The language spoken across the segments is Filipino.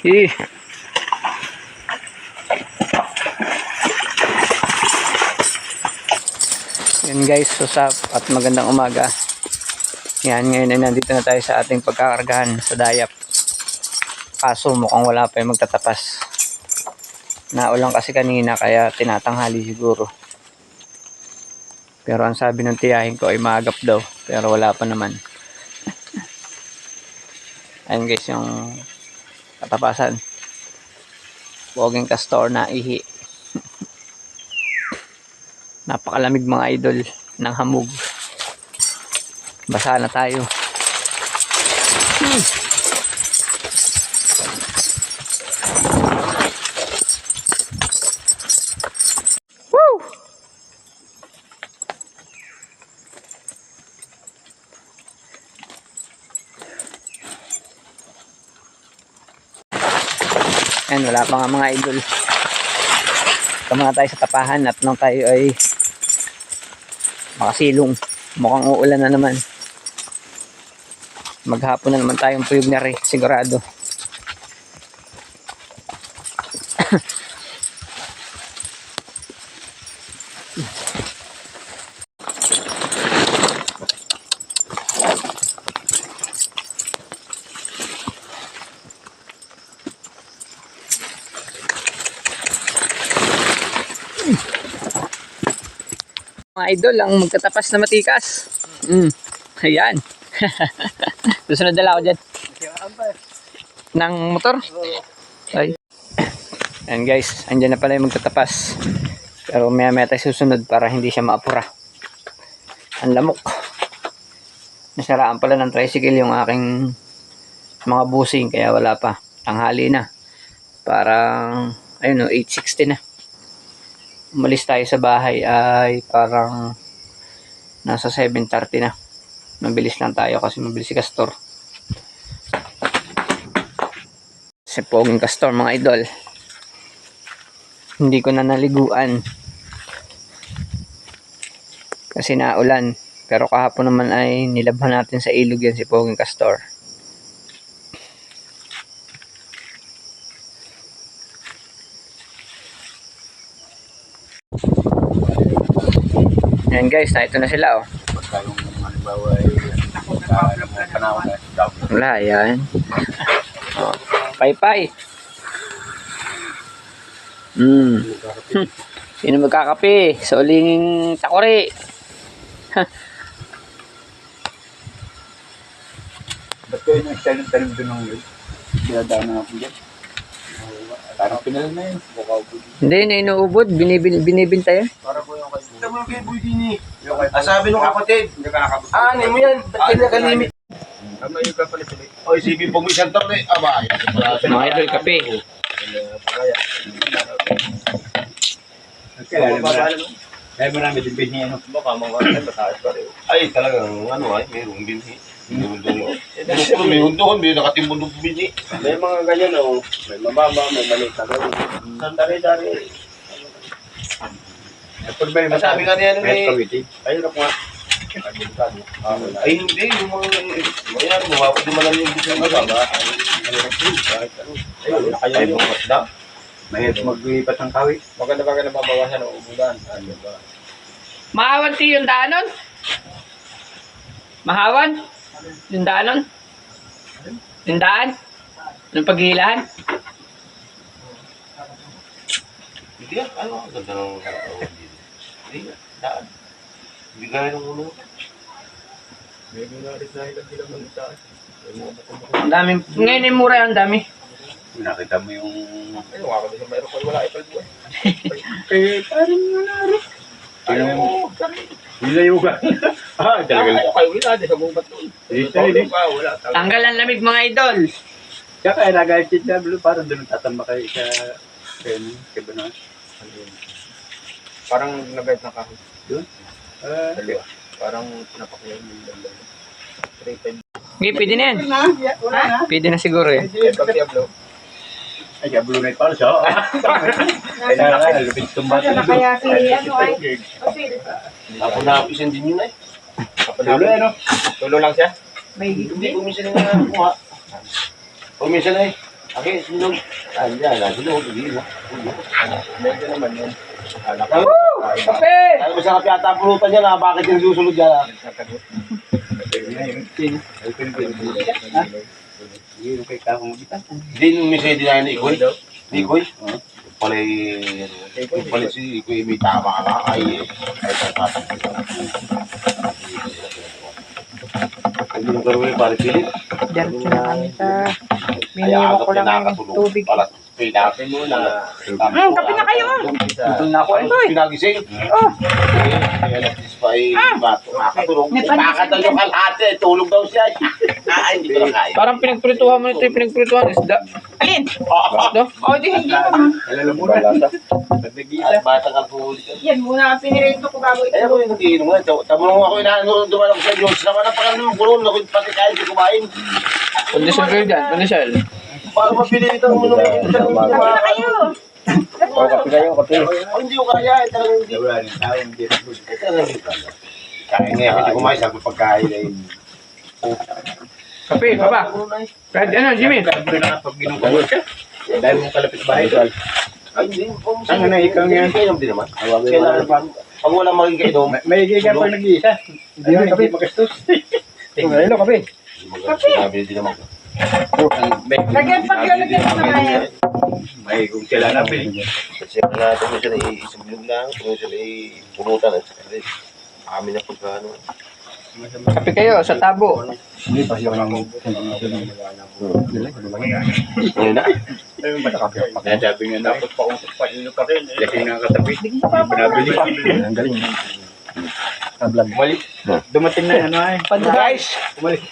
Eh. Yan guys, susap at magandang umaga. Yan, ngayon ay nandito na tayo sa ating pagkakargahan sa dayap. Kaso mukhang wala pa yung magtatapas. Naulang kasi kanina kaya tinatanghali siguro. Pero ang sabi ng tiyahin ko ay maagap daw. Pero wala pa naman. Ayun guys yung katapasan. Poging castor na ihi. Napakalamig mga idol ng hamog. Basa na tayo. Ayan, wala pa nga mga idol. Ito muna tayo sa tapahan at nung tayo ay makasilong. Mukhang uulan na naman. Maghapon na naman tayong puyog na rin, sigurado. Mga idol, ang magkatapas na matikas. Mm. Ayan. Susunod na lang ako dyan. Ng motor? Ay. Ayan guys, andyan na pala yung magtatapas. Pero maya maya tayo susunod para hindi siya maapura. Ang lamok. Nasaraan pala ng tricycle yung aking mga busing kaya wala pa. Tanghali na. Parang, ayun o, 8.60 na umalis tayo sa bahay ay parang nasa 7.30 na. Mabilis lang tayo kasi mabilis si Castor. Si Poging Castor mga idol. Hindi ko na naliguan. Kasi naulan. Pero kahapon naman ay nilabhan natin sa ilog yan si Poging Castor. Yan guys, na ito na sila oh. Pagka yung halimbawa ay sa mga panahon na daw. Wala, yan. Oh. Pay-pay. Hmm. Hmm. Sino magkakape? Sa ulinging takori. Ba't kayo nag-talim talim doon ng wheel? Dinadaan na ako dyan. Parang pinalan na yun. Hindi, na inuubod. Binibinta yan. Para po Ito mo kay Boy Dini. Yung kay Ah, sabi nung kapatid, Hindi ka nakabot. ah, ano mo yan? Ba't kayo nakalimit? Tama yung kapalit ulit. O, isipin pong isang taon eh. Aba, yan. Mga idol, kape. Kaya mo na. Kaya marami din binhi ano. Baka mga mataas pa rin. Ay, talagang ano ay, mayroong binhi. Gusto may hundoon, may nakatimbun ng binhi. May mga ganyan o. May mababa, may maliit na gawin. Dari-dari. Pag may Sabi nga niya, ano, may kawiti. Ayun ako nga. Ay, hindi. Yung mga, ayan, mawapad naman lang yung bisyo ng baba. Ayun, kaya Ay, yung masda. Mahirap maglipat ng kawit. Maganda ba ka na mabawasan ng ubugan? Ano ba? Mahawan ti yung daanon? Mahawan? Yung daanon? Yung daan? Yung paghihilahan? Hindi ano, ang ganda ng Hindi yan, daan. Hindi gaya ng ulo. Lang sila magtaas. May mga bato-bato. Ang dami. Ngayon yung mura yung dami. Nakita mo yung... Ayun, ako din mayroon pa wala ipal buwan. Eh, parang wala rin. Ano mo? Nilayugan. ah, talaga. Ako kayo wala, di sa bubat doon. Wala. Tanggal ang lamig mga idol. Kaya kaya nag-archit na blue, parang doon tatamba kayo sa... Kaya ano, kaya ba na? Parang nag-guide na kahoy. Doon? Ah, dalawa. Parang pinapakayaw yung dalawa. 3-5. Okay, pwede na yan. Wala na. Pwede na siguro eh. Pag Diablo. Ay, Diablo na pala siya. Ay, na lupit tumbat. Kaya si ano ay, Napunapisan din yun ay. Tulo, ano? Tulo lang siya? may Hindi, kuminsan na nga kumuha. Kuminsan ay. Okay, sinog. Ah, ah. Hindi na. Medyo naman yun. Anak Ay, Kape! Ay, masarap yata ang pulutan niya na bakit yung susunod yan ah. Yung kay Kahong Magitan. Hindi yung misa din na Ikoy. Ikoy? Pala yung pala si Ikoy may tama ka ay ay Hindi yung karoon yung pare Philip. Diretso na kami sa... Kaya Biniwan agad ko lang yung pinakatulog. tubig. Pala, pinapin mo na. Hmm, kape na kayo. Ito na ako. Pinagising. Oh, Eh, alas 10 pa ay makatulog. May pandesal Makakadal yung kalahati. Tulog daw siya. Ah, hindi ko na kaya. Parang pinagprituhan mo nito yung pinagprituhan. Isda. alin? No? O, di hindi naman. Alala mo na. At batang alcoholic. Yan muna ang pinirito ko bago ito. yung nag-iinom nga. Tamo nung ako inaano, dumaan ako sa Diyos. Naman ang pakalam ng kulon. Ako yung pati kain, di kumain. Pandesal kayo dyan. Pandesal. Para mapilitan mo nung Kape na kayo. O, kape kayo, kape. Oh, hindi ko kaya. eh, Talagang hindi. Wala rin tao, hindi rin hindi kaya. Nga, hindi kumain. Sabi pagkain ay... Kape, baba. Kahit ano, Jimmy? Sabi na pag siya. Dahil mong kalapit bahay. Ay, hindi. Ang ano, ikaw nga. Kainom din naman. Kailangan pa. Pag wala magigainom, May- May giga pa nag-iisa. Hindi mo kape magastos. Hello, kape. Sinabi din naman. Lagyan pag lalagyan ko na ngayon. May kung sila na pin. Kasi ang natin mo isang bilog lang, kung siya ay pulutan at saka rin. Amin na pagka ano. Kape kayo sa tabo. Hindi pa siya nang Ngayon na. Kaya sabi nga dapat pausok pa yun pa rin. Kasi nga katabi. Binabili. Ang galing. Tablag. Mali. Dumating na ano ay. Guys,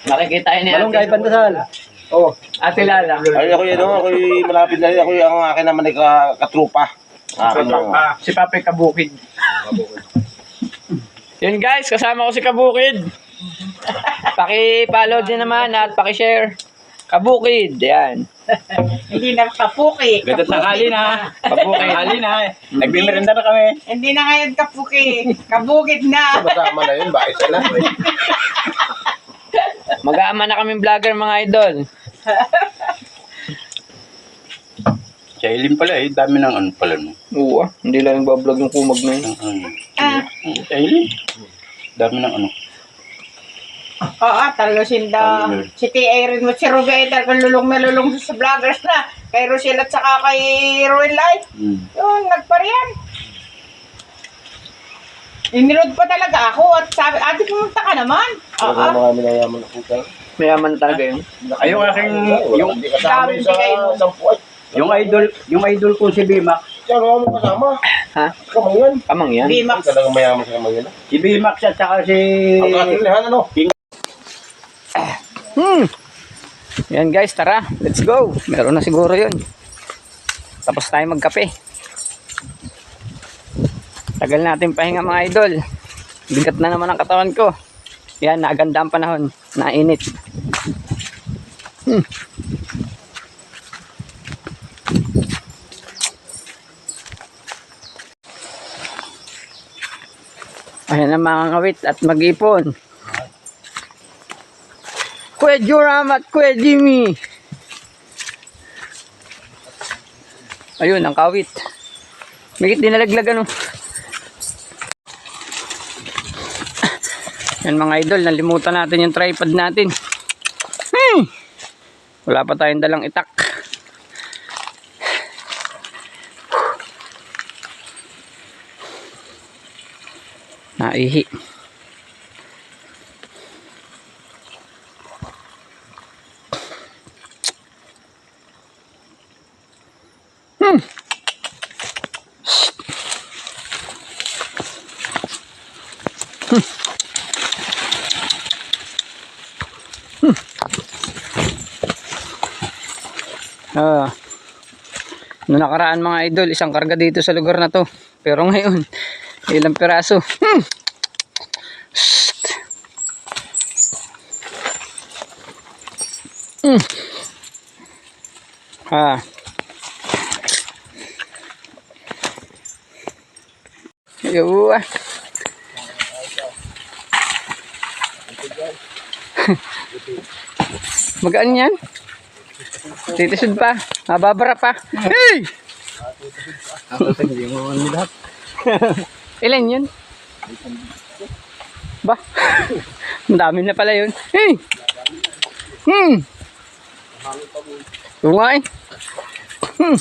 nakikita ni Balong kay Ate, Pandasal. Oh, Ate Lala. Ay, ako yun, ako yung malapit na rin. Ako yung ang akin naman ay ka- katrupa. Akin lang. ah, Si Pape Kabukid. Yun guys, kasama ko si Kabukid. Paki-follow din naman at paki-share. Kabukid, yan. Hindi na kapuki. Ganda tanghali na. Kabukid. Tanghali na. Nagbimerenda na kami. Hindi na ngayon kapuki. Kabugid na. Kasama na yun, bakit sila? Mag-aama na kaming vlogger mga idol. Sa ilim pala eh. Dami ng ano pala no. Oo ah, hindi lang yung bablog yung kumag na yun. Ah, Sa ilim. Dami ng ano. Oo, talaga sinda. Si T.A. rin mo, si Ruby ay talagang lulong na lulong sa vloggers na. Kay Rochelle at saka kay Ruin Life. Hmm. Yun, nagpariyan. Inilod pa talaga ako at sabi, ate pumunta ka naman. Oo. Ako mga minayaman na puta. Mayaman talaga yun. Ay, yung aking, yung, Hindi kasama yun sa sampu. Ay, yung idol, yung idol ko si Bimac. Siya, ano mo kasama? Ha? Kamang yan. Kamang yan. B-Max. Talagang mayaman sa kamang yan. Si Bimac at saka si... Ang katulihan, ano? Hmm. Yan guys, tara. Let's go. Meron na siguro yun. Tapos tayo magkape. Tagal natin pahinga mga idol. Bigat na naman ang katawan ko. Yan, naganda ang panahon. Nainit. Hmm. Ayan ang mga ngawit at mag-ipon. Kuya Joram at Kuya Jimmy. Ayun, ang kawit. Mikit dinalaglag ano. Yan mga idol, nalimutan natin yung tripod natin. Hmm. Wala pa tayong dalang itak. Naihi. Ah. Noong nakaraan mga idol, isang karga dito sa lugar na to. Pero ngayon, ilang piraso. Hmm. Shhh. Hmm. Ah. Yuwa. Magaan yan? Titisod pa. Mababara pa. Hey! Ilan yun? Ba? Ang dami na pala yun. Hey! Hmm! Oo nga eh. Hmm.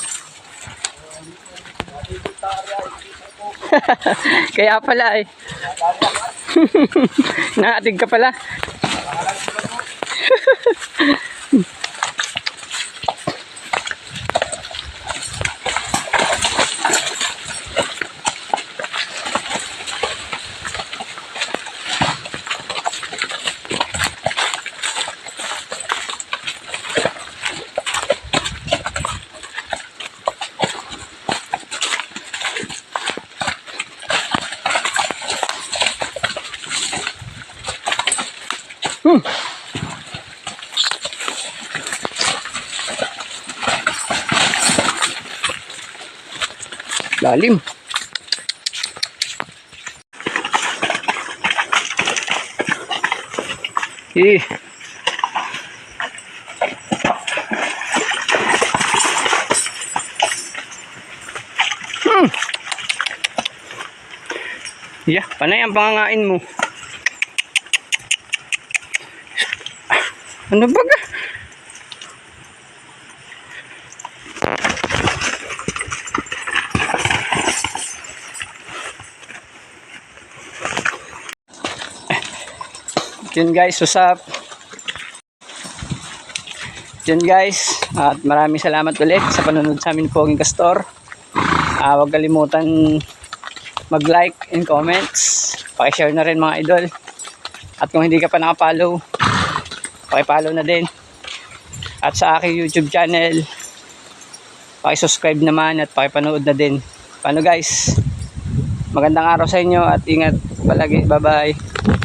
Kaya pala eh. Naatig ka pala. Lalim. Eh. Hmm. Yeah, panay ang pangangain mo. Ano ba ga? Yun guys, usap. Yun guys, at maraming salamat ulit sa panonood sa amin Poging Castor. Ah, huwag kalimutan mag-like and comments. Paki-share na rin mga idol. At kung hindi ka pa nakapollow, paki-follow na din. At sa aking YouTube channel, paki-subscribe naman at paki-panood na din. Paano guys? Magandang araw sa inyo at ingat palagi. Bye-bye.